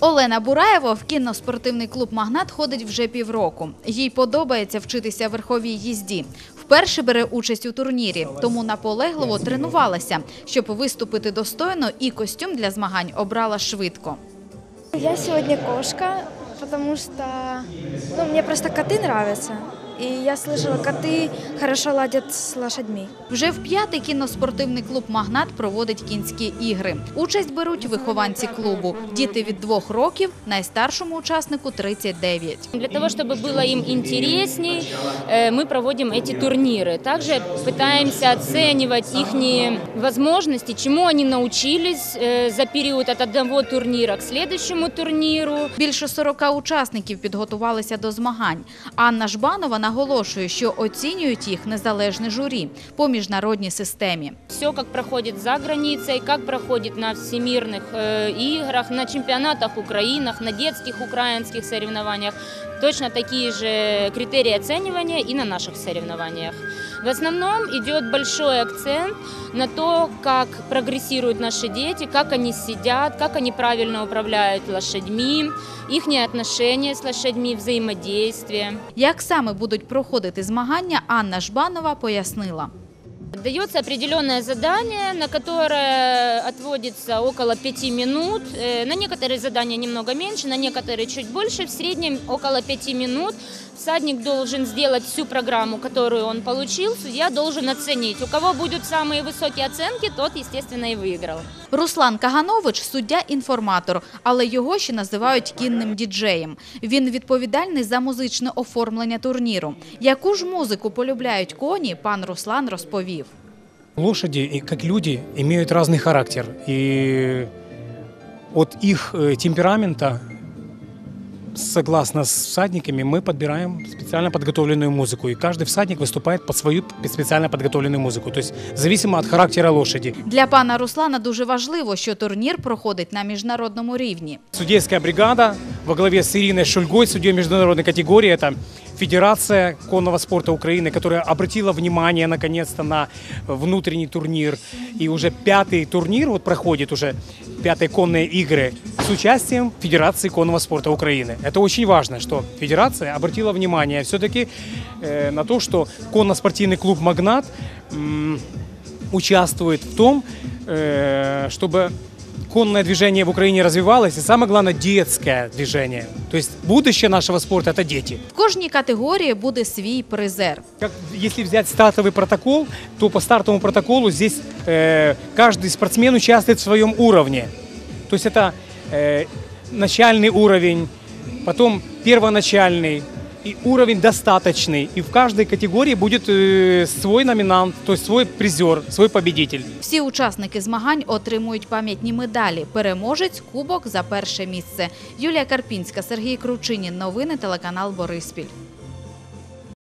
Олена Бураєва в кіноспортивний клуб Магнат ходить вже півроку. Їй подобається вчитися верховій їзді. Вперше бере участь у турнірі, тому наполегливо тренувалася, щоб виступити достойно, і костюм для змагань обрала швидко. Я сьогодні кошка, тому що ну, мені просто коти нравятся И я слышала, коты хорошо ладят с лошадьми. Вже в п'ятий кіноспортивний клуб Магнат проводить кінські ігри. Участь беруть вихованці клубу. Діти від двох років, найстаршому учаснику 39. Для того, чтобы было им интересней, э, мы проводим эти турниры. Также пытаемся оценивать их возможности, чему они научились э, за период от одного турнира к следующему турниру. Більше 40 учасників підготувалися до змагань. Анна Жбанова наголошує, що оцінюють їх незалежне журі по міжнародній системі. Все, как проходит за границей, как проходит на всемирных э, играх, на чемпионатах Украинах, на детских украинских соревнованиях. Точно такие же критерии оценивания и на наших соревнованиях. В основном идет большой акцент на то, как прогрессируют наши дети, как они сидят, как они правильно управляют лошадьми, их отношения с лошадьми, взаимодействие. Як саме будуть проходити змагання, Анна Жбанова пояснила. Дается определенное задание, на которое отводится около пяти минут. Э, На некоторые задания немного меньше, на некоторые чуть больше. В среднем около пяти минут всадник должен сделать всю программу, которую он получил. Судья должен оценить. У кого будут самые высокие оценки, тот, естественно, и выиграл. Руслан Каганович – суддя-інформатор, але його ще називають кінним діджеєм. Він відповідальний за музичне оформлення турніру. Яку ж музику полюбляють коні, пан Руслан розповів. Лошади, и как люди, имеют разный характер. И от их э, темперамента, согласно с всадниками, мы подбираем специально подготовленную музыку. И каждый всадник выступает под свою специально подготовленную музыку. То есть зависимо от характера лошади. Для пана Руслана дуже важливо, що турнір проходить на міжнародному рівні. Судейская бригада во главе с Ириной Шульгой, судьей международной категории, это Федерация конного спорта Украины, которая обратила внимание наконец-то на внутренний турнир. И уже пятый турнир вот проходит уже, пятые конные игры с участием Федерации конного спорта Украины. Это очень важно, что Федерация обратила внимание все-таки э, на то, что конно-спортивный клуб «Магнат» м, участвует в том, э, чтобы конное движение в Украине развивалось, и самое главное, детское движение. То есть будущее нашего спорта – это дети. В кожній категорії буде свій призер. Как, если взять стартовый протокол, то по стартовому протоколу здесь э, каждый спортсмен участвует в своем уровне. То есть это э, начальный уровень, потом первоначальный и уровень достаточный. И в каждой категории будет э, свой номинант, то есть свой призер, свой победитель. Всі учасники змагань отримують пам'ятні медалі. Переможець – кубок за перше місце. Юлія Карпінська, Сергій Кручинін. Новини телеканал Бориспіль.